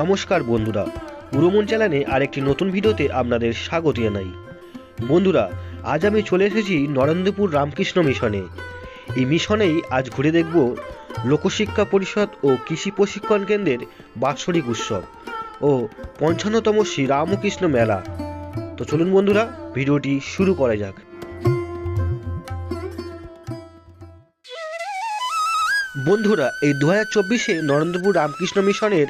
নমস্কার বন্ধুরা। পুরোমন চ্যানেলে আরেকটি নতুন ভিডিওতে আপনাদের স্বাগত জানাই। বন্ধুরা, আজ আমি চলে এসেছি নরেন্দ্রপুর রামকৃষ্ণ মিশনে। এই মিশনেই আজ ঘুরে দেখব লোকশিক্ষা পরিষদ ও কৃষি প্রশিক্ষণ কেন্দ্রের বাৎসরিক উৎসব ও পঞ্চান্নতম শ্রী রামকৃষ্ণ মেলা। তো চলুন বন্ধুরা, ভিডিওটি শুরু করা যাক। বন্ধুরা, এই দু হাজার চব্বিশে নরেন্দ্রপুর রামকৃষ্ণ মিশনের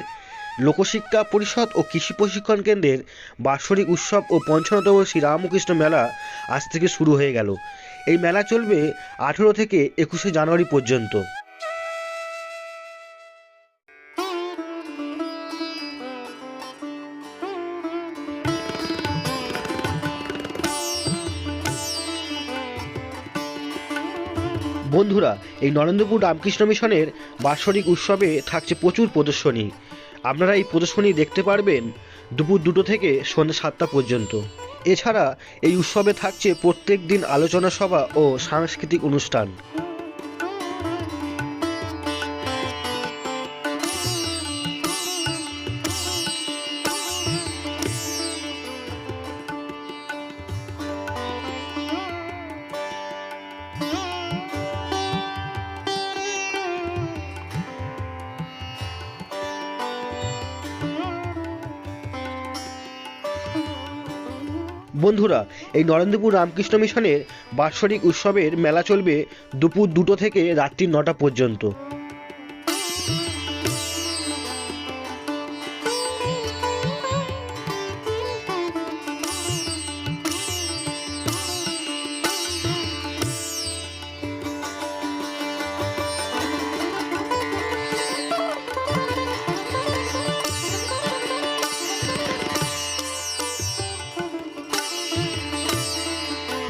লোকশিক্ষা পরিষদ ও কৃষি প্রশিক্ষণ কেন্দ্রের বাৎসরিক উৎসব ও পঞ্চান্নতম শ্রীরামকৃষ্ণ মেলা আজ থেকে শুরু হয়ে গেল। এই মেলা চলবে আঠেরো থেকে একুশে জানুয়ারি পর্যন্ত। বন্ধুরা, এই নরেন্দ্রপুর রামকৃষ্ণ মিশনের বাৎসরিক উৎসবে থাকছে প্রচুর প্রদর্শনী। আপনারা এই প্রদর্শনী দেখতে পারবেন দুপুর দুটো থেকে সন্ধ্যে সাতটা পর্যন্ত। এছাড়া এই উৎসবে থাকছে প্রত্যেক দিন আলোচনা সভা ও সাংস্কৃতিক অনুষ্ঠান। বন্ধুরা, এই নরেন্দ্রপুর রামকৃষ্ণ মিশনের বাৎসরিক উৎসবের মেলা চলবে দুপুর দুটো থেকে রাত্রি নটা পর্যন্ত।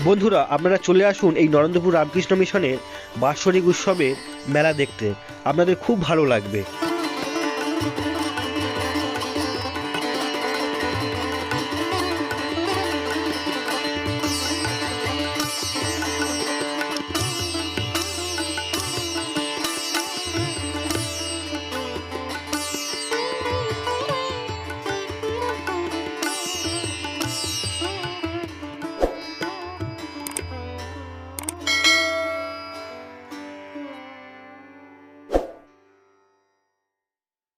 বন্ধুরা, আপনারা চলে আসুন এই নরেন্দ্রপুর রামকৃষ্ণ মিশনের বাৎসরিক উৎসবের মেলা দেখতে। আপনাদের খুব ভালো লাগবে।